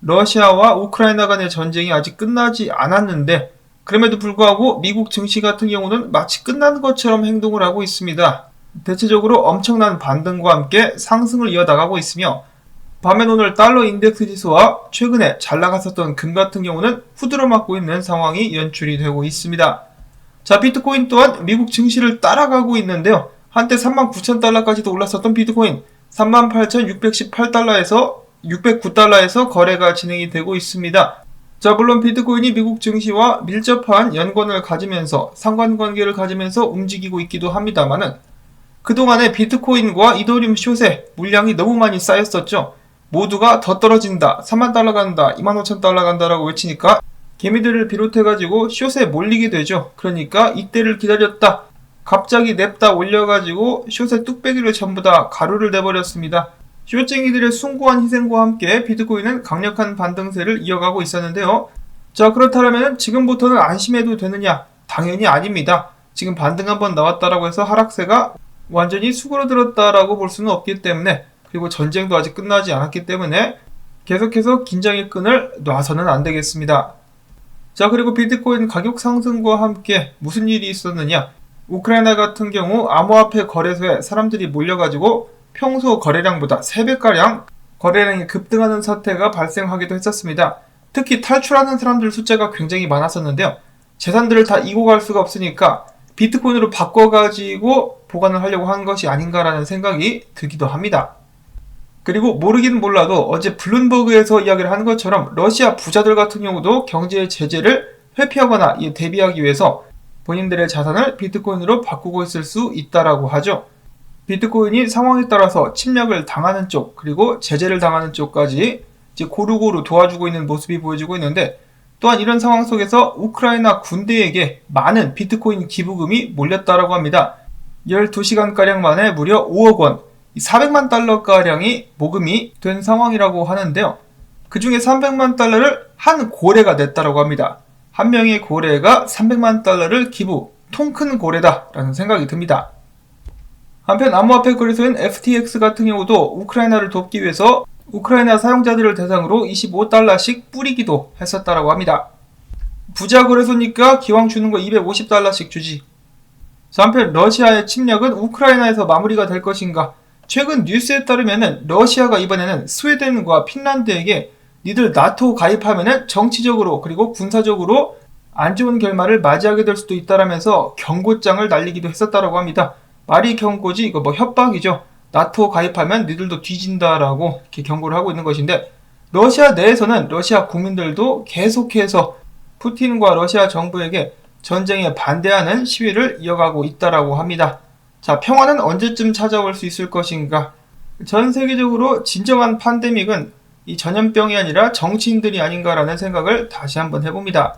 러시아와 우크라이나 간의 전쟁이 아직 끝나지 않았는데 그럼에도 불구하고 미국 증시 같은 경우는 마치 끝난 것처럼 행동을 하고 있습니다. 대체적으로 엄청난 반등과 함께 상승을 이어나가고 있으며 밤엔 오늘 달러 인덱스 지수와 최근에 잘 나갔었던 금 같은 경우는 후드러 맞고 있는 상황이 연출이 되고 있습니다. 자, 비트코인 또한 미국 증시를 따라가고 있는데요. 한때 39,000달러까지도 올랐었던 비트코인 38,618달러에서 609달러에서 거래가 진행이 되고 있습니다. 자, 물론 비트코인이 미국 증시와 밀접한 연관을 가지면서 상관관계를 가지면서 움직이고 있기도 합니다만은 그동안에 비트코인과 이더리움 숏에 물량이 너무 많이 쌓였었죠. 모두가 더 떨어진다, 3만 달러 간다, 2만 5천 달러 간다라고 외치니까 개미들을 비롯해가지고 숏에 몰리게 되죠. 그러니까 이때를 기다렸다. 갑자기 냅다 올려가지고 숏의 뚝배기를 전부 다 가루를 내버렸습니다. 숏쟁이들의 숭고한 희생과 함께 비트코인은 강력한 반등세를 이어가고 있었는데요. 자, 그렇다면 지금부터는 안심해도 되느냐? 당연히 아닙니다. 지금 반등 한번 나왔다라고 해서 하락세가 완전히 수그러들었다라고 볼 수는 없기 때문에 그리고 전쟁도 아직 끝나지 않았기 때문에 계속해서 긴장의 끈을 놔서는 안 되겠습니다. 자, 그리고 비트코인 가격 상승과 함께 무슨 일이 있었느냐? 우크라이나 같은 경우 암호화폐 거래소에 사람들이 몰려가지고 평소 거래량보다 3배가량 거래량이 급등하는 사태가 발생하기도 했었습니다. 특히 탈출하는 사람들 숫자가 굉장히 많았었는데요. 재산들을 다 이고 갈 수가 없으니까 비트코인으로 바꿔가지고 보관을 하려고 한 것이 아닌가라는 생각이 들기도 합니다. 그리고 모르긴 몰라도 어제 블룸버그에서 이야기를 한 것처럼 러시아 부자들 같은 경우도 경제 제재를 회피하거나 대비하기 위해서 본인들의 자산을 비트코인으로 바꾸고 있을 수 있다라고 하죠. 비트코인이 상황에 따라서 침략을 당하는 쪽 그리고 제재를 당하는 쪽까지 고루고루 도와주고 있는 모습이 보여지고 있는데 또한 이런 상황 속에서 우크라이나 군대에게 많은 비트코인 기부금이 몰렸다라고 합니다. 12시간가량 만에 무려 5억 원, 400만 달러가량이 모금이 된 상황이라고 하는데요. 그 중에 300만 달러를 한 고래가 냈다라고 합니다. 한 명의 고래가 300만 달러를 기부, 통 큰 고래다라는 생각이 듭니다. 한편 암호화폐 거래소인 FTX 같은 경우도 우크라이나를 돕기 위해서 우크라이나 사용자들을 대상으로 25달러씩 뿌리기도 했었다라고 합니다. 부자 거래소니까 기왕 주는 거 250달러씩 주지. 한편 러시아의 침략은 우크라이나에서 마무리가 될 것인가? 최근 뉴스에 따르면 러시아가 이번에는 스웨덴과 핀란드에게 니들 나토 가입하면은 정치적으로 그리고 군사적으로 안 좋은 결말을 맞이하게 될 수도 있다라면서 경고장을 날리기도 했었다라고 합니다. 말이 경고지 이거 뭐 협박이죠. 나토 가입하면 니들도 뒤진다라고 이렇게 경고를 하고 있는 것인데 러시아 내에서는 러시아 국민들도 계속해서 푸틴과 러시아 정부에게 전쟁에 반대하는 시위를 이어가고 있다라고 합니다. 자, 평화는 언제쯤 찾아올 수 있을 것인가? 전 세계적으로 진정한 팬데믹은 이 전염병이 아니라 정치인들이 아닌가라는 생각을 다시 한번 해봅니다.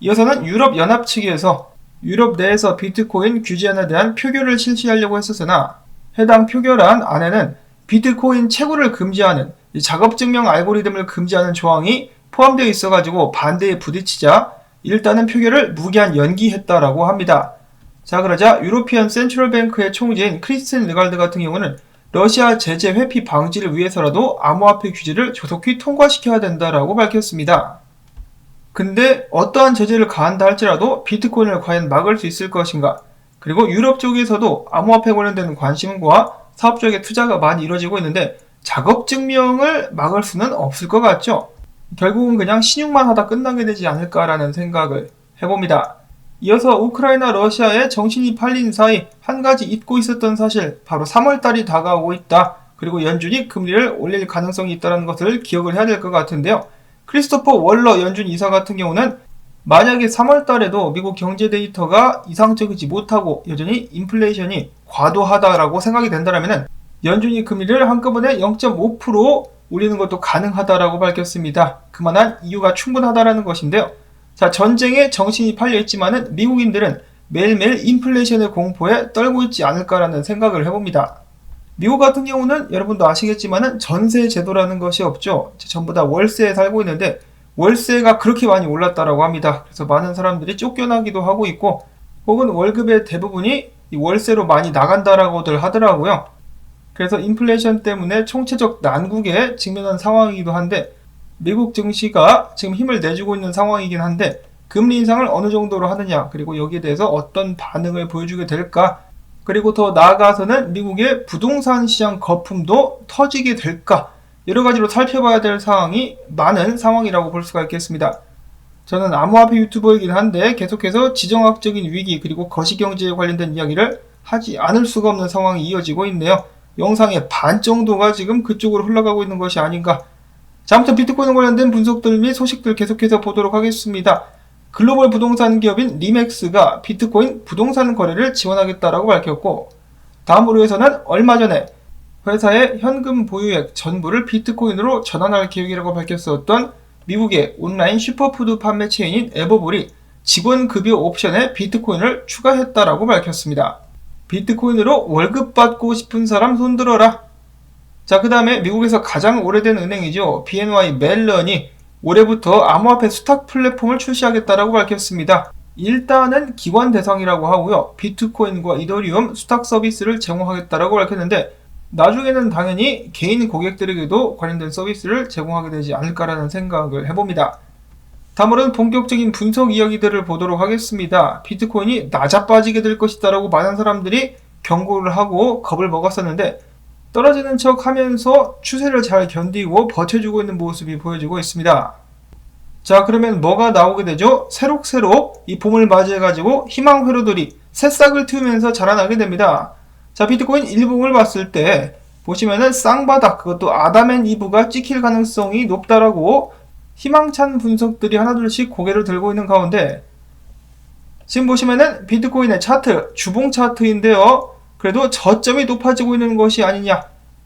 이어서는 유럽 연합 측에서 유럽 내에서 비트코인 규제안에 대한 표결을 실시하려고 했었으나 해당 표결안 안에는 비트코인 채굴을 금지하는 작업증명 알고리즘을 금지하는 조항이 포함되어 있어가지고 반대에 부딪히자 일단은 표결을 무기한 연기했다라고 합니다. 자 그러자 유로피안 센트럴 뱅크의 총재인 크리스틴 르갈드 같은 경우는 러시아 제재 회피 방지를 위해서라도 암호화폐 규제를 조속히 통과시켜야 된다라고 밝혔습니다. 근데 어떠한 제재를 가한다 할지라도 비트코인을 과연 막을 수 있을 것인가? 그리고 유럽 쪽에서도 암호화폐 관련된 관심과 사업적인 투자가 많이 이루어지고 있는데 작업 증명을 막을 수는 없을 것 같죠? 결국은 그냥 신용만 하다 끝나게 되지 않을까라는 생각을 해봅니다. 이어서 우크라이나 러시아의 정신이 팔린 사이 한 가지 잊고 있었던 사실 바로 3월달이 다가오고 있다. 그리고 연준이 금리를 올릴 가능성이 있다는 것을 기억을 해야 될 것 같은데요. 크리스토퍼 월러 연준 이사 같은 경우는 만약에 3월 달에도 미국 경제 데이터가 이상적이지 못하고 여전히 인플레이션이 과도하다라고 생각이 된다면 연준이 금리를 한꺼번에 0.5% 올리는 것도 가능하다라고 밝혔습니다. 그만한 이유가 충분하다라는 것인데요. 자, 전쟁에 정신이 팔려 있지만은 미국인들은 매일매일 인플레이션의 공포에 떨고 있지 않을까라는 생각을 해봅니다. 미국 같은 경우는 여러분도 아시겠지만은 전세 제도라는 것이 없죠. 전부 다 월세에 살고 있는데 월세가 그렇게 많이 올랐다라고 합니다. 그래서 많은 사람들이 쫓겨나기도 하고 있고 혹은 월급의 대부분이 월세로 많이 나간다라고들 하더라고요. 그래서 인플레이션 때문에 총체적 난국에 직면한 상황이기도 한데 미국 증시가 지금 힘을 내주고 있는 상황이긴 한데 금리 인상을 어느 정도로 하느냐 그리고 여기에 대해서 어떤 반응을 보여주게 될까 그리고 더 나아가서는 미국의 부동산 시장 거품도 터지게 될까 여러 가지로 살펴봐야 될 상황이 많은 상황이라고 볼 수가 있겠습니다. 저는 암호화폐 유튜버이긴 한데 계속해서 지정학적인 위기 그리고 거시경제에 관련된 이야기를 하지 않을 수가 없는 상황이 이어지고 있네요. 영상의 반 정도가 지금 그쪽으로 흘러가고 있는 것이 아닌가. 자, 아무튼 비트코인 관련된 분석들 및 소식들 계속해서 보도록 하겠습니다. 글로벌 부동산 기업인 리맥스가 비트코인 부동산 거래를 지원하겠다라고 밝혔고, 다음으로 해서는 얼마 전에 회사의 현금 보유액 전부를 비트코인으로 전환할 계획이라고 밝혔었던 미국의 온라인 슈퍼푸드 판매 체인인 에버볼이 직원 급여 옵션에 비트코인을 추가했다라고 밝혔습니다. 비트코인으로 월급 받고 싶은 사람 손들어라. 자, 그 다음에 미국에서 가장 오래된 은행이죠. BNY 멜런이 올해부터 암호화폐 수탁 플랫폼을 출시하겠다라고 밝혔습니다. 일단은 기관 대상이라고 하고요. 비트코인과 이더리움 수탁 서비스를 제공하겠다라고 밝혔는데 나중에는 당연히 개인 고객들에게도 관련된 서비스를 제공하게 되지 않을까라는 생각을 해봅니다. 다음으로는 본격적인 분석 이야기들을 보도록 하겠습니다. 비트코인이 낮아 빠지게 될 것이다라고 많은 사람들이 경고를 하고 겁을 먹었었는데 떨어지는 척 하면서 추세를 잘 견디고 버텨주고 있는 모습이 보여지고 있습니다. 자, 그러면 뭐가 나오게 되죠? 새록새록 이 봄을 맞이해가지고 희망 회로들이 새싹을 틔우면서 자라나게 됩니다. 자, 비트코인 일봉을 봤을 때 보시면은 쌍바닥 그것도 아담앤 이브가 찍힐 가능성이 높다라고 희망찬 분석들이 하나둘씩 고개를 들고 있는 가운데 지금 보시면은 비트코인의 차트 주봉 차트인데요. 그래도 저점이 높아지고 있는 것이 아니냐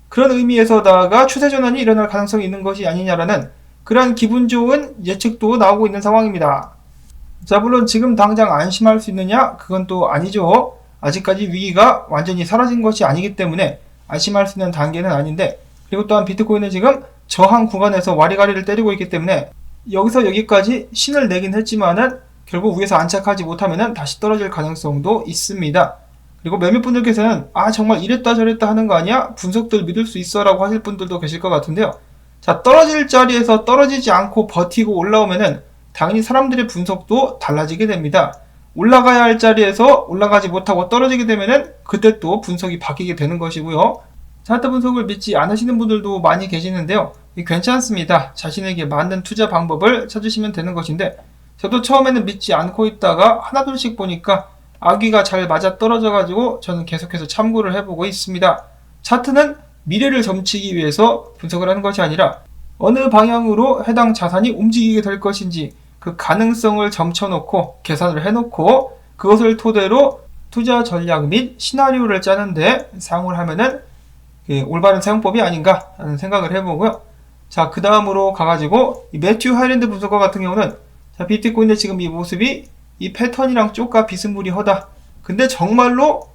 그런 의미에서다가 추세 전환이 일어날 가능성이 있는 것이 아니냐라는 그러한 기분 좋은 예측도 나오고 있는 상황입니다. 자 물론 지금 당장 안심할 수 있느냐 그건 또 아니죠. 아직까지 위기가 완전히 사라진 것이 아니기 때문에 안심할 수 있는 단계는 아닌데 그리고 또한 비트코인은 지금 저항 구간에서 와리가리를 때리고 있기 때문에 여기서 여기까지 신을 내긴 했지만은 결국 위에서 안착하지 못하면은 다시 떨어질 가능성도 있습니다. 그리고 몇몇 분들께서는 아 정말 이랬다 저랬다 하는 거 아니야? 분석들 믿을 수 있어라고 하실 분들도 계실 것 같은데요. 자 떨어질 자리에서 떨어지지 않고 버티고 올라오면은 당연히 사람들의 분석도 달라지게 됩니다. 올라가야 할 자리에서 올라가지 못하고 떨어지게 되면은 그때 또 분석이 바뀌게 되는 것이고요. 차트 분석을 믿지 않으시는 분들도 많이 계시는데요. 괜찮습니다. 자신에게 맞는 투자 방법을 찾으시면 되는 것인데 저도 처음에는 믿지 않고 있다가 하나둘씩 보니까 아기가 잘 맞아 떨어져 가지고 저는 계속해서 참고를 해보고 있습니다. 차트는 미래를 점치기 위해서 분석을 하는 것이 아니라 어느 방향으로 해당 자산이 움직이게 될 것인지 그 가능성을 점쳐놓고 계산을 해놓고 그것을 토대로 투자 전략 및 시나리오를 짜는데 사용을 하면은 그 올바른 사용법이 아닌가 하는 생각을 해보고요. 자, 그 다음으로 가가지고 이 매튜 하일랜드 분석가 같은 경우는 자, 비트코인의 지금 이 모습이 이 패턴이랑 쪽과 비스무리하다. 근데 정말로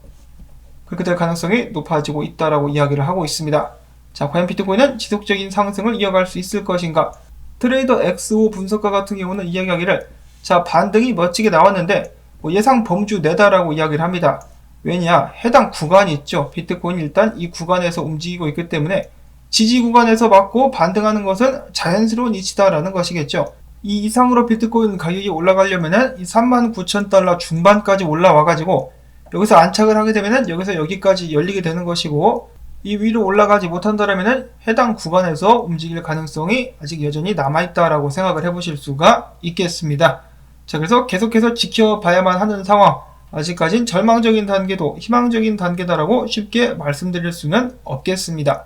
그렇게 될 가능성이 높아지고 있다라고 이야기를 하고 있습니다. 자, 과연 비트코인은 지속적인 상승을 이어갈 수 있을 것인가? 트레이더 XO 분석가 같은 경우는 이야기하기를 자 반등이 멋지게 나왔는데 뭐 예상 범주 내다라고 이야기를 합니다. 왜냐 해당 구간이 있죠. 비트코인이 일단 이 구간에서 움직이고 있기 때문에 지지 구간에서 맞고 반등하는 것은 자연스러운 이치다라는 것이겠죠. 이 이상으로 비트코인 가격이 올라가려면은 이 39,000달러 중반까지 올라와가지고 여기서 안착을 하게 되면은 여기서 여기까지 열리게 되는 것이고 이 위로 올라가지 못한다면 해당 구간에서 움직일 가능성이 아직 여전히 남아있다라고 생각을 해보실 수가 있겠습니다. 자, 그래서 계속해서 지켜봐야만 하는 상황. 아직까진 절망적인 단계도 희망적인 단계다라고 쉽게 말씀드릴 수는 없겠습니다.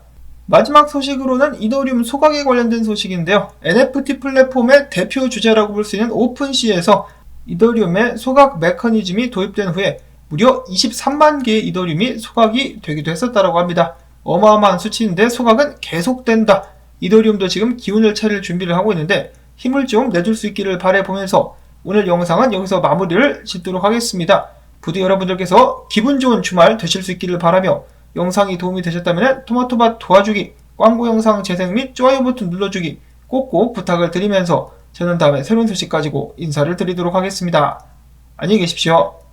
마지막 소식으로는 이더리움 소각에 관련된 소식인데요. NFT 플랫폼의 대표 주제라고 볼 수 있는 오픈시에서 이더리움의 소각 메커니즘이 도입된 후에 무려 23만 개의 이더리움이 소각이 되기도 했었다고 합니다. 어마어마한 수치인데 소각은 계속된다. 이더리움도 지금 기운을 차릴 준비를 하고 있는데 힘을 좀 내줄 수 있기를 바래보면서 오늘 영상은 여기서 마무리를 짓도록 하겠습니다. 부디 여러분들께서 기분 좋은 주말 되실 수 있기를 바라며 영상이 도움이 되셨다면 토마토밭 도와주기, 광고 영상 재생 및 좋아요 버튼 눌러주기 꼭꼭 부탁을 드리면서 저는 다음에 새로운 소식 가지고 인사를 드리도록 하겠습니다. 안녕히 계십시오.